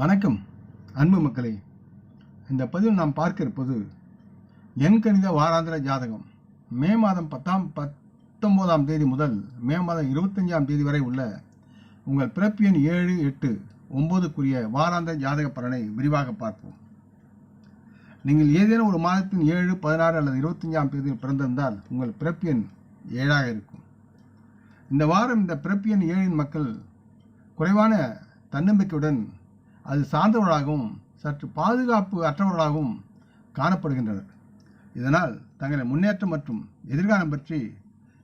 வணக்கம் அன்பு மக்களே. இந்த பதிவில் நாம் பார்க்க இருப்பது என் கணித வாராந்திர ஜாதகம். மே மாதம் பத்தாம் பத்தொம்போதாம் தேதி முதல் மே மாதம் இருபத்தஞ்சாம் தேதி வரை உள்ள உங்கள் பிறப்பு எண் ஏழு எட்டு ஒம்போதுக்குரிய வாராந்திர ஜாதக பலனை விரிவாக பார்ப்போம். நீங்கள் ஏதேனும் ஒரு மாதத்தின் ஏழு பதினாறு அல்லது இருபத்தஞ்சாம் தேதியில் பிறந்திருந்தால் உங்கள் பிறப்பு எண் ஏழாக இருக்கும். இந்த வாரம் இந்த பிறப்பு எண் ஏழின் மக்கள் குறைவான தன்னம்பிக்கையுடன் அது சார்ந்தவர்களாகவும் சற்று பாதுகாப்பு அற்றவர்களாகவும் காணப்படுகின்றனர். இதனால் தங்களின் முன்னேற்றம் மற்றும் எதிர்காலம் பற்றி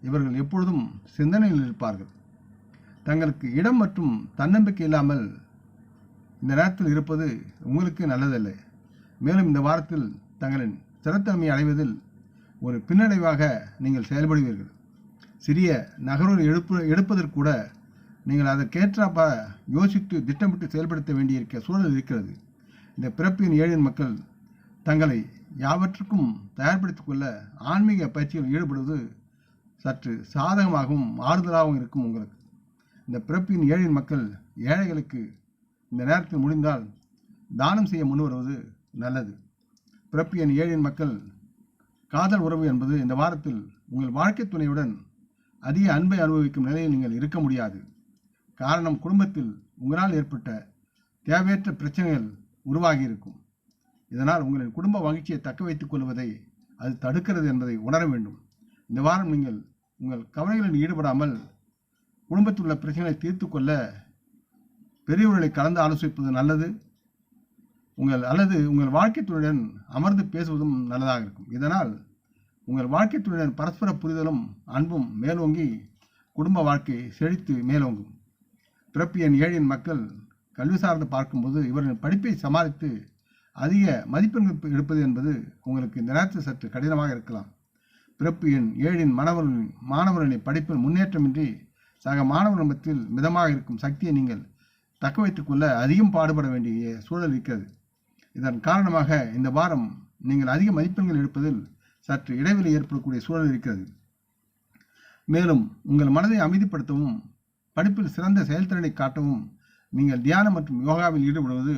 இவர்கள் எப்பொழுதும் சிந்தனையில் இருப்பார்கள். தங்களுக்கு இடம் மற்றும் தன்னம்பிக்கை இல்லாமல் இந்த நேரத்தில் இருப்பது உங்களுக்கு நல்லதல்ல. மேலும் இந்த வாரத்தில் தங்களின் ஸ்திரத்தன்மையை அடைவதில் ஒரு பின்னடைவாக நீங்கள் செயல்படுவீர்கள். சிறிய நகர்வுகள் எடுப்பு எடுப்பதற்கூட நீங்கள் அதற்கேற்றாப்ப யோசித்து திட்டமிட்டு செயல்படுத்த வேண்டியிருக்க சூழல் இருக்கிறது. இந்த பிறப்பின் ஏழின் மக்கள் தங்களை யாவற்றுக்கும் தயார்படுத்திக் கொள்ள ஆன்மீக பயிற்சியில் ஈடுபடுவது சற்று சாதகமாகவும் ஆறுதலாகவும் இருக்கும் உங்களுக்கு. இந்த பிறப்பின் ஏழின் மக்கள் ஏழைகளுக்கு இந்த நேரத்தில் முடிந்தால் தானம் செய்ய முன்வருவது நல்லது. பிறப்பு ஏழின் மக்கள் காதல் உறவு என்பது இந்த வாரத்தில் உங்கள் வாழ்க்கை துணையுடன் அதிக அன்பை அனுபவிக்கும் நிலையில் நீங்கள் இருக்க முடியாது. காரணம் குடும்பத்தில் உங்களால் ஏற்பட்ட தேவையற்ற பிரச்சனைகள் உருவாகி இருக்கும் இதனால் உங்களின் குடும்ப மகிழ்ச்சியை தக்க வைத்துக் கொள்வதை அது தடுக்கிறது என்பதை உணர வேண்டும். இந்த வாரம் நீங்கள் உங்கள் கவலைகளில் ஈடுபடாமல் குடும்பத்தில் உள்ள பிரச்சனைகளை தீர்த்து கொள்ள பெரியவர்களை கலந்து ஆலோசிப்பது நல்லது. உங்கள் அல்லது உங்கள் வாழ்க்கை துணையுடன் அமர்ந்து பேசுவதும் நல்லதாக இருக்கும். இதனால் உங்கள் வாழ்க்கை துணையுடன் பரஸ்பர புரிதலும் அன்பும் மேலோங்கி குடும்ப வாழ்க்கை செழித்து மேலோங்கும். பிறப்பு எண் ஏழின் மக்கள் கல்வி சார்ந்து பார்க்கும்போது இவரின் படிப்பை சமாளித்து அதிக மதிப்பெண்கள் எடுப்பது என்பது உங்களுக்கு இந்த நேரத்தில் சற்று கடினமாக இருக்கலாம். பிறப்பு எண் ஏழின் மாணவர்களின் மாணவர்களின் படிப்பில் முன்னேற்றமின்றி சக மாணவர் மத்தியில் மிதமாக இருக்கும் சக்தியை நீங்கள் தக்க வைத்துக் கொள்ள அதிகம் பாடுபட வேண்டிய சூழல் இருக்கிறது. இதன் காரணமாக இந்த வாரம் நீங்கள் அதிக மதிப்பெண்கள் எடுப்பதில் சற்று இடைவெளி ஏற்படக்கூடிய சூழல் இருக்கிறது. மேலும் உங்கள் மனதை அமைதிப்படுத்தவும் படிப்பில் சிறந்த செயல்திறனை காட்டவும் நீங்கள் தியானம் மற்றும் யோகாவில் ஈடுபடுவது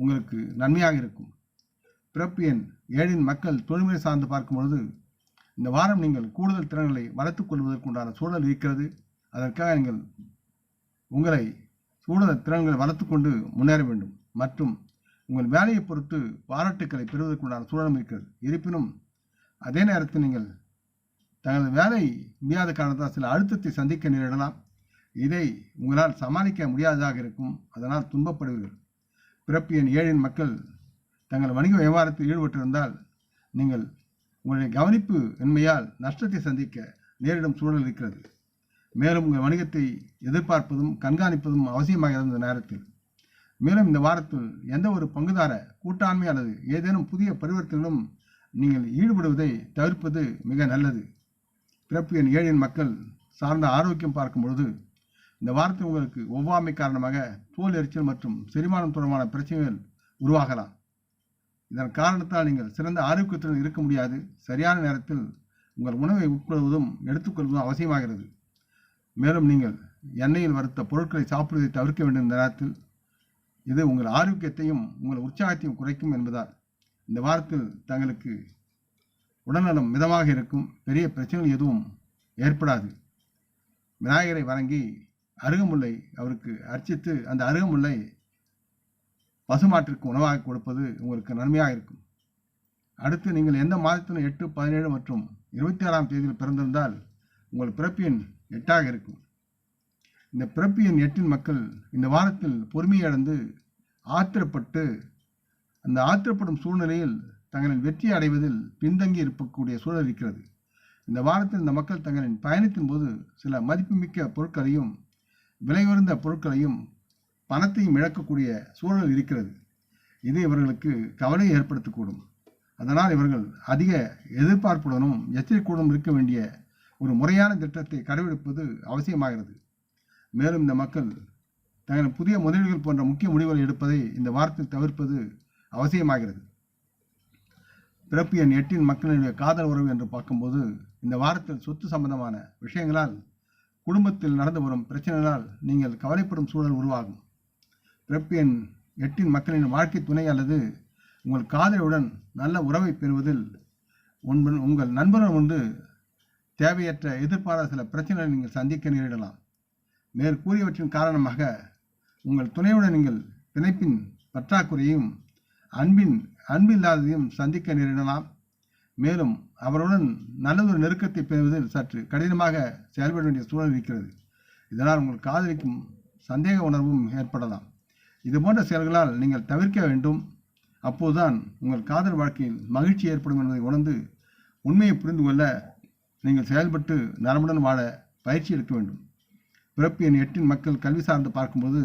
உங்களுக்கு நன்மையாக இருக்கும். பிறப்பு எண் ஏழின் மக்கள் தொழில்முறை சார்ந்து பார்க்கும் பொழுது இந்த வாரம் நீங்கள் கூடுதல் திறன்களை வளர்த்துக் கொள்வதற்குண்டான சூழல் இருக்கிறது. அதற்காக நீங்கள் உங்களை கூடுதல் திறன்களை வளர்த்துக்கொண்டு முன்னேற வேண்டும். மற்றும் உங்கள் வேலையை பொறுத்து பாராட்டுக்களை பெறுவதற்குண்டான சூழலும் இருக்கிறது. இருப்பினும் அதே நேரத்தில் நீங்கள் தங்களது வேலை முடியாத காரணத்தால் சில அழுத்தத்தை சந்திக்க நேரிடலாம். இதை உங்களால் சமாளிக்க முடியாததாக இருக்கும். அதனால் துன்பப்படுவீர்கள். பிறப்பு எண் ஏழின் மக்கள் தங்கள் வணிக விவகாரத்தில் ஈடுபட்டிருந்தால் நீங்கள் உங்களுடைய கவனிப்பு இன்மையால் நஷ்டத்தை சந்திக்க நேரிடும் சூழல் இருக்கிறது. மேலும் உங்கள் வணிகத்தை எதிர்பார்ப்பதும் கண்காணிப்பதும் அவசியமாக இருந்த நேரத்தில். மேலும் இந்த வாரத்தில் எந்த ஒரு பங்குதார கூட்டாண்மை அல்லது ஏதேனும் புதிய பரிவர்த்தனைகளும் நீங்கள் ஈடுபடுவதை தவிர்ப்பது மிக நல்லது. பிறப்பு எண் ஏழின் மக்கள் சார்ந்த ஆரோக்கியம் பார்க்கும் பொழுது இந்த வாரத்தில் உங்களுக்கு ஒவ்வாமை காரணமாக தோல் எரிச்சல் மற்றும் செரிமானம் தொடர்பான பிரச்சனைகள் உருவாகலாம். இதன் காரணத்தால் நீங்கள் சிறந்த ஆரோக்கியத்துடன் இருக்க முடியாது. சரியான நேரத்தில் உங்கள் உணவை உட்கொள்வதும் எடுத்துக்கொள்வதும் அவசியமாகிறது. மேலும் நீங்கள் எண்ணெயில் வறுத்த பொருட்களை சாப்பிடுவதை தவிர்க்க வேண்டும் இந்த நேரத்தில் இது உங்கள் ஆரோக்கியத்தையும் உங்கள் உற்சாகத்தையும் குறைக்கும் என்பதால் இந்த வாரத்தில் தங்களுக்கு உடல்நலம் மிதமாக இருக்கும். பெரிய பிரச்சனைகள் எதுவும் ஏற்படாது. விநாயகரை வணங்கி அருகமுல்லை அவருக்கு அர்ச்சித்து அந்த அருகமுல்லை பசுமாட்டிற்கு உணவாக கொடுப்பது உங்களுக்கு நன்மையாக இருக்கும். அடுத்து நீங்கள் எந்த மாதத்திலும் எட்டு பதினேழு மற்றும் இருபத்தி ஆறாம் தேதியில் பிறந்திருந்தால் உங்கள் பிறப்பு எண் எட்டாக இருக்கும். இந்த பிறப்பு எண் எட்டின் மக்கள் இந்த வாரத்தில் பொறுமையை ஆத்திரப்பட்டு அந்த ஆத்திரப்படும் சூழ்நிலையில் தங்களின் வெற்றி அடைவதில் பின்தங்கி இருக்கக்கூடிய சூழல் இருக்கிறது. இந்த வாரத்தில் இந்த மக்கள் தங்களின் பயணத்தின் போது சில மதிப்புமிக்க பொருட்களையும் விலை உயர்ந்த பொருட்களையும் பணத்தையும் இழக்கக்கூடிய சூழல் இருக்கிறது. இது இவர்களுக்கு கவலையை ஏற்படுத்தக்கூடும். அதனால் இவர்கள் அதிக எதிர்பார்ப்புடனும் எச்சரிக்கையுடனும் இருக்க வேண்டிய ஒரு முறையான திட்டத்தை கடைபிடிப்பது அவசியமாகிறது. மேலும் இந்த மக்கள் தங்கள் புதிய முதலீடுகள் போன்ற முக்கிய முடிவுகளை எடுப்பதை இந்த வாரத்தில் தவிர்ப்பது அவசியமாகிறது. பிறப்பு எண் எட்டின் மக்களுடைய காதல் உறவு என்று பார்க்கும்போது இந்த வாரத்தில் சொத்து சம்பந்தமான விஷயங்களால் குடும்பத்தில் நடந்து வரும் பிரச்சனைகளால் நீங்கள் கவலைப்படும் சூழல் உருவாகும். பிறப்பு எண் எட்டின் மக்களின் வாழ்க்கை துணை அல்லது உங்கள் காதலியுடன் நல்ல உறவை பெறுவதில் உன்பன் உங்கள் நண்பர்கள் ஒன்று தேவையற்ற எதிர்பாராத சில பிரச்சனைகளை நீங்கள் சந்திக்க நேரிடலாம். மேற்கூறியவற்றின் காரணமாக உங்கள் துணையுடன் நீங்கள் பிணைப்பின் பற்றாக்குறையும் அன்பின் அன்பில்லாததையும் சந்திக்க நேரிடலாம். மேலும் அவருடன் நல்லதொரு நெருக்கத்தை பெறுவதில் சற்று கடினமாக செயல்பட வேண்டிய சூழல் இருக்கிறது. இதனால் உங்கள் காதலிக்கும் சந்தேக உணர்வும் ஏற்படலாம். இது போன்ற செயல்களால் நீங்கள் தவிர்க்க வேண்டும். அப்போதுதான் உங்கள் காதல் வாழ்க்கையில் மகிழ்ச்சி ஏற்படும் என்பதை உணர்ந்து உண்மையை புரிந்து கொள்ள நீங்கள் செயல்பட்டு நலமுடன் வாழ பயிற்சி எடுக்க வேண்டும். பிறப்பு எண் எட்டின் மக்கள் கல்வி சார்ந்து பார்க்கும்போது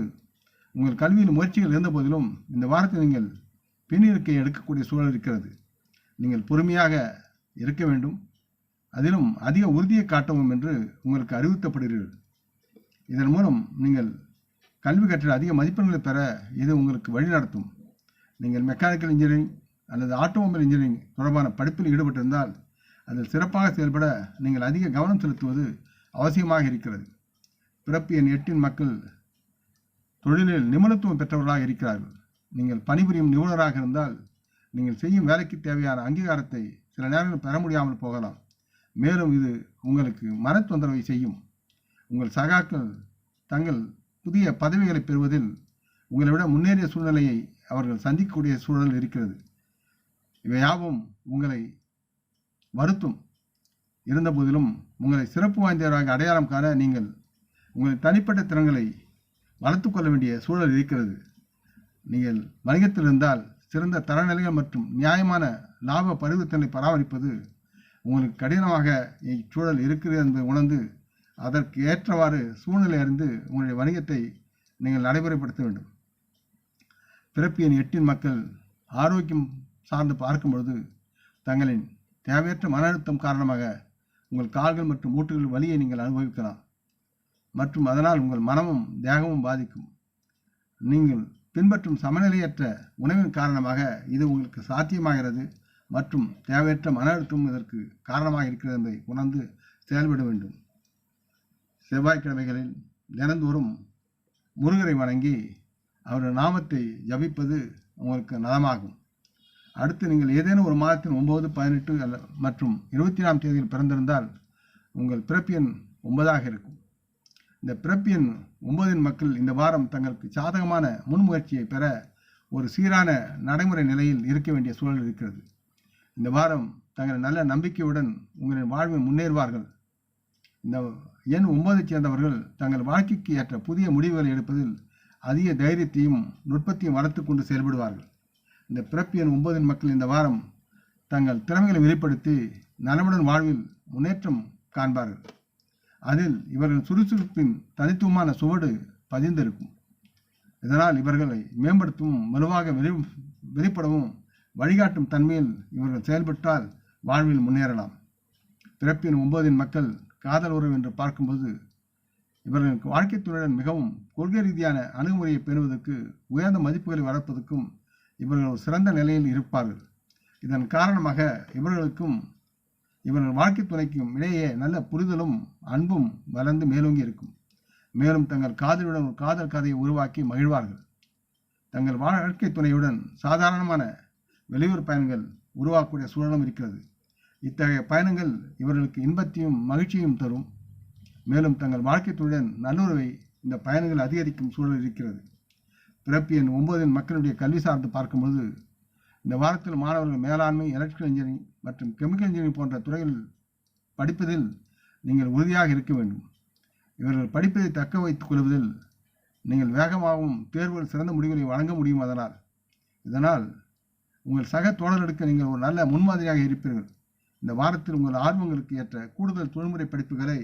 உங்கள் கல்வியில் முயற்சிகள் இருந்த போதிலும் இந்த வாரத்தில் நீங்கள் பின்னிருக்கை எடுக்கக்கூடிய சூழல் இருக்கிறது. நீங்கள் பொறுமையாக இருக்க வேண்டும். அதிலும் அதிக உறுதியை காட்டவும் என்று உங்களுக்கு அறிவுறுத்தப்படுகிறீர்கள். இதன் மூலம் நீங்கள் கல்வி கற்ற அதிக மதிப்பெண்களை பெற இது உங்களுக்கு வழிநடத்தும் நீங்கள் மெக்கானிக்கல் இன்ஜினியரிங் அல்லது ஆட்டோமொபைல் இன்ஜினியரிங் தொடர்பான படிப்பில் ஈடுபட்டிருந்தால் அதில் சிறப்பாக செயல்பட நீங்கள் அதிக கவனம் செலுத்துவது அவசியமாக இருக்கிறது. பிறப்பு எண் எட்டின் மக்கள் தொழிலில் நிபுணத்துவம் பெற்றவர்களாக இருக்கிறார்கள். நீங்கள் பணிபுரியும் நிபுணராக இருந்தால் நீங்கள் செய்யும் வேலைக்கு தேவையான அங்கீகாரத்தை சில நேரங்களில் பெற முடியாமல் போகலாம். மேலும் இது உங்களுக்கு மன தொந்தரவை செய்யும். உங்கள் சகாக்கள் தங்கள் புதிய பதவிகளை பெறுவதில் உங்களை விட முன்னேறிய சூழ்நிலையை அவர்கள் சந்திக்கக்கூடிய சூழல் இருக்கிறது. இவை யாவும் உங்களை வருத்தும். இருந்தபோதிலும் உங்களை சிறப்பு வாய்ந்தவராக அடையாளம் காண நீங்கள் உங்களின் தனிப்பட்ட திறன்களை வளர்த்து கொள்ள வேண்டிய சூழல் இருக்கிறது. நீங்கள் வணிகத்தில் இருந்தால் சிறந்த தரநிலைகள் மற்றும் நியாயமான லாப பரிவர்த்தனை பராமரிப்பது உங்களுக்கு கடினமாக இச்சூழல் இருக்கிறது என்பதை உணர்ந்து அதற்கு ஏற்றவாறு சூழ்நிலை அறிந்து உங்களுடைய வணிகத்தை நீங்கள் நடைமுறைப்படுத்த வேண்டும். பிறப்பியின் எட்டின் மக்கள் ஆரோக்கியம் சார்ந்து பார்க்கும் பொழுது தங்களின் தேவையற்ற மன அழுத்தம் காரணமாக உங்கள் கால்கள் மற்றும் மூட்டுகள் வலியை நீங்கள் அனுபவிக்கலாம். மற்றும் அதனால் உங்கள் மனமும் தேகமும் பாதிக்கும். நீங்கள் பின்பற்றும் சமநிலையற்ற உணவின் காரணமாக இது உங்களுக்கு சாத்தியமாகிறது. மற்றும் தேவையற்ற மன அழுத்தம் இதற்கு காரணமாக இருக்கிறது என்பதை உணர்ந்து செயல்பட வேண்டும். செவ்வாய்க்கிழமைகளில் தினந்தோறும் முருகரை வணங்கி அவருடைய நாமத்தை ஜபிப்பது உங்களுக்கு நலமாகும். அடுத்து நீங்கள் ஏதேனும் ஒரு மாதத்தின் ஒன்பது பதினெட்டு அல்ல மற்றும் இருபத்தி நாலாம் தேதியில் பிறந்திருந்தால் உங்கள் பிறப்பு எண் ஒன்பதாக இருக்கும். இந்த பிறப்பு எண் ஒன்பதின் மக்கள் இந்த வாரம் தங்களுக்கு சாதகமான முன்முயற்சியை பெற ஒரு சீரான நடைமுறை நிலையில் இருக்க வேண்டிய சூழல் இருக்கிறது. இந்த வாரம் தங்கள் நல்ல நம்பிக்கையுடன் உங்களின் வாழ்வை முன்னேறுவார்கள். இந்த எண் ஒன்பதைச் சேர்ந்தவர்கள் தங்கள் வாழ்க்கைக்கு ஏற்ற புதிய முடிவுகளை எடுப்பதில் அதிக தைரியத்தையும் நுட்பத்தையும் வளர்த்து கொண்டு செயல்படுவார்கள். இந்த பிறப்பு எண் ஒன்பதின் மக்கள் இந்த வாரம் தங்கள் திறமைகளை வெளிப்படுத்தி நலமுடன் வாழ்வில் முன்னேற்றம் காண்பார்கள். அதில் இவர்கள் சுறுசுறுப்பின் தனித்துவமான சுவடு பதிந்திருக்கும். இதனால் இவர்களை மேம்படுத்தவும் வலுவாக வெளி வெளிப்படவும் வழிகாட்டும் தன்மையில் இவர்கள் செயல்பட்டால் வாழ்வில் முன்னேறலாம். பிறப்பின் ஒன்பதின் மக்கள் காதல் உறவு என்று பார்க்கும்போது இவர்களுக்கு வாழ்க்கை துணையுடன் மிகவும் கொள்கை ரீதியான அணுகுமுறையை பெறுவதற்கு உயர்ந்த மதிப்புகளை வளர்ப்பதற்கும் இவர்கள் ஒரு சிறந்த நிலையில் இருப்பார்கள். இதன் காரணமாக இவர்களுக்கும் இவர்கள் வாழ்க்கை துணைக்கும் இடையே நல்ல புரிதலும் அன்பும் வளர்ந்து மேலோங்கி இருக்கும். மேலும் தங்கள் காதலுடன் ஒரு காதல் கதையை உருவாக்கி மகிழ்வார்கள். தங்கள் வாழ்க்கை துணையுடன் சாதாரணமான வெளியூர் பயணங்கள் உருவாக்கக்கூடிய சூழலும் இருக்கிறது. இத்தகைய பயணங்கள் இவர்களுக்கு இன்பத்தையும் மகிழ்ச்சியும் தரும். மேலும் தங்கள் வாழ்க்கை நல்லுறவை இந்த பயணங்கள் அதிகரிக்கும் சூழல் இருக்கிறது. பிறப்பு எண் ஒன்பதின் மக்களுடைய கல்வி சார்ந்து பார்க்கும்போது இந்த வாரத்தில் மாணவர்கள் மேலாண்மை எலக்ட்ரிக்கல் இன்ஜினியரிங் மற்றும் கெமிக்கல் இன்ஜினியரிங் போன்ற துறையில் படிப்பதில் நீங்கள் உறுதியாக இருக்க வேண்டும். இவர்கள் படிப்பதை தக்க வைத்துக் கொள்வதில் நீங்கள் வேகமாகவும் தேர்வுகள் சிறந்த முடிவுகளை வழங்க முடியும் அதனால். இதனால் உங்கள் சக தோழர்களுக்கு நீங்கள் ஒரு நல்ல முன்மாதிரியாக இருப்பீர்கள். இந்த வாரத்தில் உங்கள் ஆர்வங்களுக்கு ஏற்ற கூடுதல் தொழில்முறை படிப்புகளை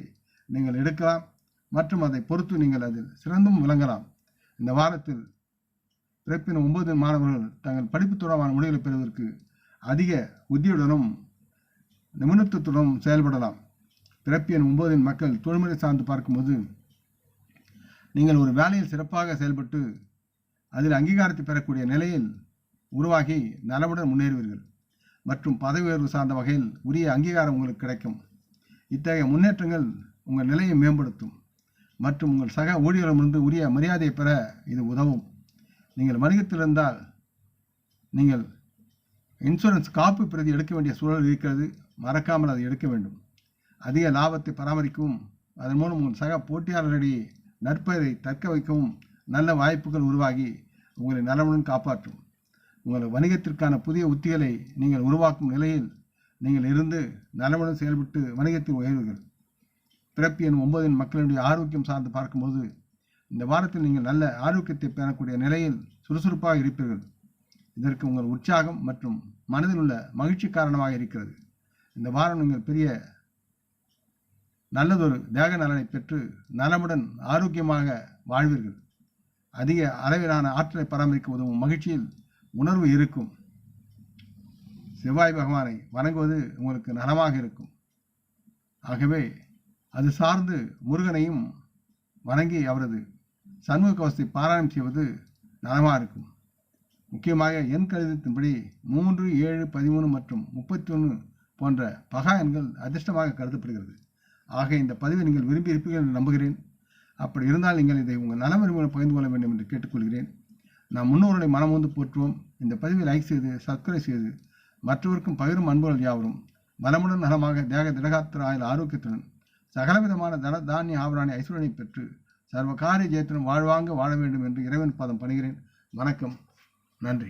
நீங்கள் எடுக்கலாம் மற்றும் அதை பொறுத்து நீங்கள் அதில் சிறந்தும் விளங்கலாம். இந்த வாரத்தில் பிறப்பின் ஒன்பது மாணவர்கள் தங்கள் படிப்பு தொடர்பான முடிவுகளை பெறுவதற்கு அதிக உத்தியுடனும் நிபுணத்துவத்துடனும் செயல்படலாம். பிறப்பியன் ஒன்பதின் மக்கள் தொழில்முறை சார்ந்து பார்க்கும்போது நீங்கள் ஒரு வேலையில் சிறப்பாக செயல்பட்டு அதில் அங்கீகாரத்தை பெறக்கூடிய நிலையில் உருவாகி நலமுடன் முன்னேறுவீர்கள். மற்றும் பதவி உயர்வு சார்ந்த வகையில் உரிய அங்கீகாரம் உங்களுக்கு கிடைக்கும். இத்தகைய முன்னேற்றங்கள் உங்கள் நிலையை மேம்படுத்தும். மற்றும் உங்கள் சக ஊழியர்களிடமிருந்து உரிய மரியாதையை பெற இது உதவும். நீங்கள் வணிகத்தில் இருந்தால் நீங்கள் இன்சூரன்ஸ் காப்பு பிரதி எடுக்க வேண்டிய சூழல் இருக்கிறது. மறக்காமல் அதை எடுக்க வேண்டும். அதிக லாபத்தை பராமரிக்கவும் அதன் மூலம் உங்கள் சக போட்டியாளர்களிடையே நற்பெயரை தக்க வைக்கவும் நல்ல வாய்ப்புகள் உருவாகி உங்களை நலமுடன் காப்பாற்றும். உங்கள் வணிகத்திற்கான புதிய உத்திகளை நீங்கள் உருவாக்கும் நிலையில் நீங்கள் இருந்து நலமுடன் செயல்பட்டு வணிகத்தில் உயர்வுகள் பிறப்பு எண் ஒன்பதின் மக்களுடைய ஆரோக்கியம் சார்ந்து பார்க்கும்போது இந்த வாரத்தில் நீங்கள் நல்ல ஆரோக்கியத்தை பெறக்கூடிய நிலையில் சுறுசுறுப்பாக இருப்பீர்கள். இதற்கு உங்கள் உற்சாகம் மற்றும் மனதில் உள்ள மகிழ்ச்சி காரணமாக இருக்கிறது. இந்த வாரம் நீங்கள் பெரிய நல்லதொரு தேக நலனை பெற்று நலமுடன் ஆரோக்கியமாக வாழ்வீர்கள். அதிக அளவிலான ஆற்றலை பராமரிக்க உதவும் மகிழ்ச்சியில் உணர்வு இருக்கும். செவ்வாய் பகவானை வணங்குவது உங்களுக்கு நலமாக இருக்கும். ஆகவே அது சார்ந்து முருகனையும் வணங்கி அவரது சண்முக கவசத்தை பாராயணம் செய்வது நலமாக இருக்கும். முக்கியமாக எண் கணிதத்தின்படி மூன்று ஏழு பதிமூணு மற்றும் முப்பத்தி ஒன்று போன்ற பகா எண்கள் அதிர்ஷ்டமாக கருதப்படுகிறது. ஆக இந்த பதிவை நீங்கள் விரும்பி இருப்பீர்கள் என்று நம்புகிறேன். அப்படி இருந்தால் நீங்கள் இதை உங்கள் நலமறிமுறை பகிர்ந்து கொள்ள வேண்டும் என்று கேட்டுக்கொள்கிறேன். நாம் முன்னோர்களை மனமுந்து போற்றுவோம். இந்த பதிவை லைக் செய்து சப்ஸ்கிரைப் செய்து மற்றவருக்கும் பகிரும் அன்புகள் யாவரும். வளமுடன் நலமாக தேக திடகாத்திர ஆயுள் ஆரோக்கியத்துடன் சகலவிதமான தன தானிய ஆபராணி ஐஸ்வரனை பெற்று சர்வ காரிய ஜெயத்துடன் வாழ்வாங்க வாழ வேண்டும் என்று இறைவன் பாதம் பணிகிறேன். வணக்கம். நன்றி.